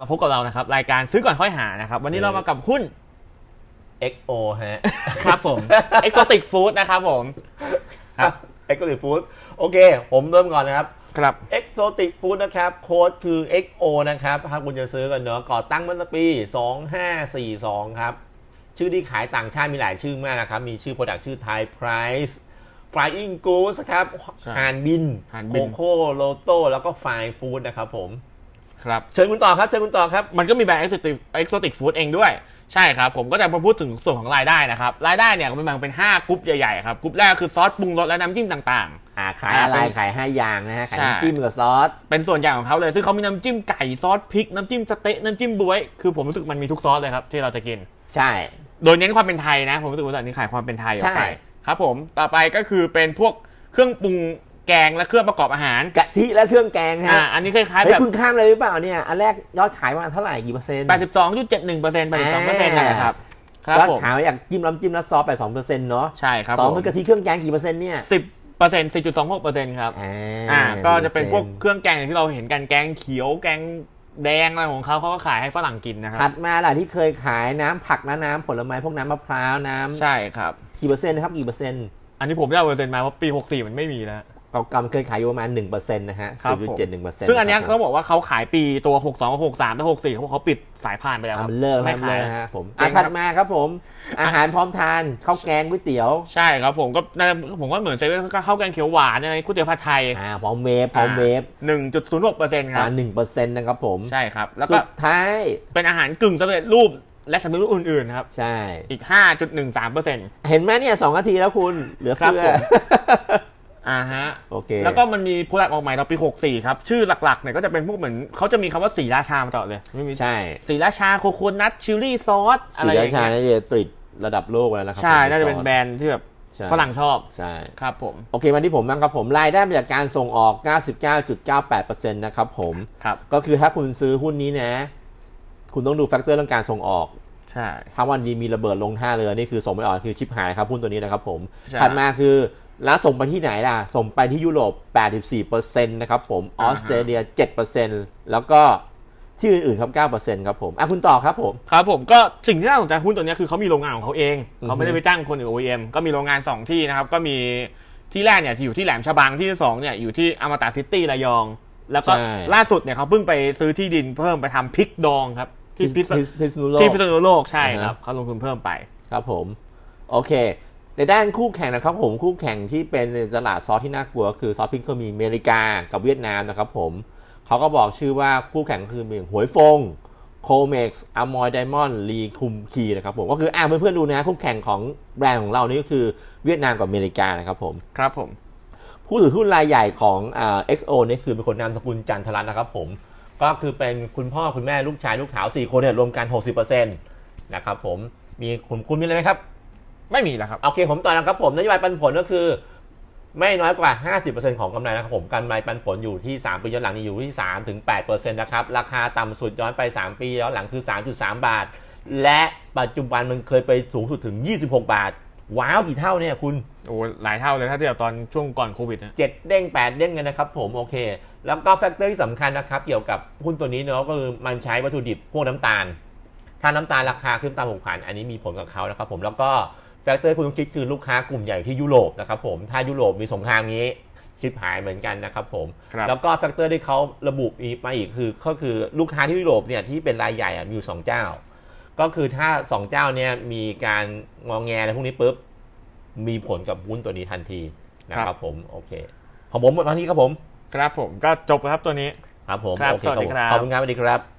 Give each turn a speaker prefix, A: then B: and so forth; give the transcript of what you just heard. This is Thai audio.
A: มาพบกับเรานะครับ รายการซื้อก่อนค่อยหานะครับ วันนี้เรามากับหุ้น
B: XO ฮะ
A: ครับผม Exotic Food นะครับผม ครับ
B: Exotic Food โอเค ผมเริ่มก่อนนะครับ
A: ครับ
B: Exotic Food นะครับ โค้ดคือ XO นะครับ ถ้าคุณจะซื้อกันเนอะก่อตั้งเมื่อปี 2542 ครับ ชื่อที่ขายต่างชาติมีหลายชื่อมากนะครับ มีชื่อ Product ชื่อ Thai Price Flying Goose ครับ
A: ใช่
B: หานบิน
A: ห่าน
B: โค
A: บิน
B: โค่โลโต้แล้วก็ Fine Food นะครับผม
A: ครับ
B: เชิญคุณต่อครับเชิญคุณต่อครับ
A: มันก็มีแบรนด์ Exotic Exotic Food เองด้วย ใช่ครับ ผมก็จะมาพูดถึงส่วนของรายได้นะครับ รายได้เนี่ยมันแบ่งเป็น 5กรุ๊ปใหญ่ๆครับกรุ๊ปแรกคือซอสปรุงรสและน้ำจิ้มต่าง
B: อ่าขายอะไร
A: อ่าเป็น
B: ขายห้าอย่างนะฮะขาย
A: ใช่
B: น้ำจิ้มกับซอส
A: ๆเป็นส่วนใหญ่ของเขาเลยซึ่งเขามีน้ำจิ้มไก่ซอสพริกน้ำจิ้มสะเต๊ะน้ำจิ้มบวยคือผมรู้สึกมันมีทุกซอสเลยครับที่เราจะกิน
B: ใช่
A: โดยเน้นความเป็นไทยนะ ผมรู้สึกว่าตอนนี้ขายความเป็นไทยออกไป
B: ใช่
A: ครับผมต่อไปก็คือเป็นพวกเครื่องปรุง แกงและเครื่องประกอบอาหาร
B: กะทิและเครื่องแกง
A: อ่า
B: ฮะ
A: อันนี้คล้ายๆ
B: เฮ้ย
A: แบบ
B: คุณข้ามเลยหรือเปล่าเนี่ยอันแรกยอดขายมาเท่าไหร่กี่เปอร์เซ็นต์
A: 82.71เปอร์เซ็นต์82เปอร์เซ็นต์นะครับครับ
B: ยอด
A: ผม
B: ขายมาจากจิ้มน้ำจิ้มและซอสไปสองเปอร์เซ็นต์เนาะ
A: ใช่ครับ
B: สอง
A: ผม
B: คือกะทิเครื่องแกงกี่เปอร์เซ็นต์เนี่ย
A: 10เปอร์เซ็นต์4.26เปอร์เซ็นต์ครับ
B: อ่า
A: อ่าก็จะเป็นพวก
B: 10%
A: เครื่องแกงอย่างที่เราเห็นกันแกงเขียวแกงแดงอะไรของเขาเขาก็ขายให้ฝรั่งกินนะครั
B: ถั
A: บ
B: ดมาล่ะที่เคยขายน้ำผักนะน้ำผลไม้พวกน้ำมะพร้าวน้ำ
A: ใช่ครับ
B: กี่เปอร์เซ็นต์นะครับกี่เปอร์เซ็นต์
A: อันนี้ผมไม่เอาเปอร์เซ็นต์มาเพราะปี 64 มันไม่มีแล้ว
B: เก่ากำเคยขายอยู่ประมาณ1%เปอร์เซ็นต์นะฮะ
A: ครับ
B: 0.71
A: ผม
B: เปอร์เซ็นต์
A: ซึ่งอันเนี้ยเขาบอกว่าเขาขายปีตัว 62กับ63และ64เขาบอกเขาปิดสายพานไปแล้วครับ
B: มันเลิก
A: ไม่
B: ไม่
A: ขาย
B: เลิกฮะผม
A: เจ๊
B: อะ
A: งครับ
B: ถัดมาครับผม อาหารพร้อมทานข้าวแกงก๋วยเตี๋ยว
A: ใช่ครับผมก็น่าจะผมก็เหมือนเซเว่นก็ข้าวแกงเขียวหวานอะไรก๋วยเตี๋ยวผัดไทย
B: อ่าพร้อมเวฟพร้อมเวฟ
A: 1.06เปอร์เซ็นต์ค
B: อ่า
A: รับ
B: หนึ่งเปอร์เซ็นต์นะครับผม
A: ใช่ครับแล้วก็
B: สุดท้าย
A: เป็นอาหารกึ่งสำเร็จรูปและสำเร็จรูปอื่นๆครับ
B: ใช่
A: อีก 5.13เปอร์เซ็นต์
B: เห็นไหมเนี่ยสองนาทีแล้วคุณ เหลือ
A: ครับ
B: เฟือ
A: ผม อ่าฮะ
B: โอเค
A: แล้วก็มันมีโปรดักต์ออกใหม่ตอนปี 64 ครับ ชื่อหลักๆเนี่ยก็จะเป็นพวกเหมือนเขาจะมีคำว่าสีราชามาตลอดเลยไม่มี
B: ใช่
A: สีราชาโคโคนัทชิลลี่ซอสอะ
B: สี
A: ไรอ
B: รา
A: ย่าง
B: ชา
A: เงี้ย
B: น่าจะติดระดับโลกแล้วนะครับ
A: ใช่
B: ผม
A: น่าจะเป็น
B: ซอส
A: แบรนด์ที่แบบ
B: ใช่
A: ฝรั่งชอบ
B: ใช่
A: ครับผม
B: โอเคมาที่ผมบ้างครับผมรายได้มาจากการส่งออก 99.98%นะครับผม
A: ครับ
B: ก็คือถ้าคุณซื้อหุ้นนี้นะ คุณต้องดูแฟกเตอร์เรื่องการส่งออก
A: ใช่
B: ถ้าวันดีมีระเบิดลงท่าเรือนี่คือส่งไม่ออกคือชิปหายครับหุ้นตัวนี้นะครับผม
A: ใช่
B: ถัดมาคือ แล้วส่งไปที่ไหนล่ะ ส่งไปที่ยุโรป 84%นะครับผม ออสเตรเลีย 7%แล้วก็ที่อื่นๆครับ 9%ครับผม อะคุณต่อครับผม
A: ครับผม ก็สิ่งที่น่าสนใจหุ้นตัวเนี้ยคือเขามีโรงงานของเขาเอง
B: อือฮึ
A: เขาไม่ได้ไปจ้างคนอื่น OEM ก็มีโรงงาน 2 ที่นะครับ ก็มีที่แรกเนี่ยที่อยู่ที่แหลมฉบัง ที่ที่สองเนี่ยอยู่ที่อมตะซิตี้ระยอง แล้วก็
B: ใช่
A: ล่าสุดเนี่ยเขาเพิ่งไปซื้อที่ดินเพิ่มไปทำพริกดองครับ ที่พิษ
B: พิษพิษณุโล
A: ที่
B: ก
A: พิษณุโลก ใช่
B: อ่าฮะ
A: ครับ เขาลงทุนเพิ่มไป
B: ครับผม โอเค ในด้านคู่แข่งนะครับผมคู่แข่งที่เป็นในตลาดซอสที่น่ากลัว คือซอสพริกก็มีอเมริกากับเวียดนามนะครับผมเขาก็บอกชื่อว่าคู่แข่งคือมีหวยฟงโคเม็กซ์อมอยไดมอนด์ลีคุมคีนะครับผมก็คืออ่าเพื่อนๆดูนะคู่แข่งของแบรนด์ของเรานี่ก็คือเวียดนามกับอเมริกานะครับผม
A: ครับผม
B: ผู้ถือหุ้นรายใหญ่ของอ่า XO นี่คือเป็นคนนามสกุลจันทรัตน์นะครับผมก็คือเป็นคุณพ่อคุณแม่ลูกชายลูกสาว4คนเนี่ยรวมกัน 60%นะครับผมมีคุณคุณมีอะไรไหมครับ
A: ไม่มีแล้วครับ
B: โอเคผมต่อนะครับผมนโยบายปันผลก็คือ ไม่น้อยกว่า 50%ของกำไรนะครับผมกำไรปันผลอยู่ที่ 3 ปีย้อนหลังนี่อยู่ที่3ถึง8%นะครับราคาต่ำสุดย้อนไป 3 ปีย้อนหลังคือ 3.3 บาท และปัจจุบันมันเคยไปสูงสุดถึง 26 บาท ว้าวกี่เท่าเนี่ยคุณ
A: โอ้หลายเท่าเลยถ้าเทียบตอนช่วงก่อนโควิดนะ
B: 7เด้ง8เด้งกันนะครับผมโอเค แล้วก็แฟกเตอร์ที่สำคัญนะครับเกี่ยวกับหุ้นตัวนี้เนาะก็คือมันใช้วัตถุดิบพวกน้ำตาล ถ้าน้ำตาลราคาขึ้นตามผกผัน อันนี้มีผลกับเขานะครับผมแล้วก็ แฟกเตอร์ที่คุณต้องคิดคือลูกค้ากลุ่มใหญ่ที่ยุโรปนะครับผมถ้ายุโรปมีสงครามนี้ชิปหายเหมือนกันนะครับผม
A: ครับ
B: แล้วก็แฟกเตอร์ที่เขาระบุอีกมาอีกคือก็คือลูกค้าที่ยุโรปเนี่ยที่เป็นรายใหญ่อะมีอยู่สองเจ้า ก็คือถ้าสองเจ้าเนี่ยมีการงองแงอะไรพวกนี้ปุ๊บมีผลกับหุ้นตัวนี้ทันทีนะครับผมโอเคของผมหมดเท่านี้ครับผม
A: ครับผมก็จบแล้วครับตัวนี้
B: ครับผม
A: ครับ
B: โอเค
A: สวัสดีครับ
B: ขอบคุณครับสวัสดีครับ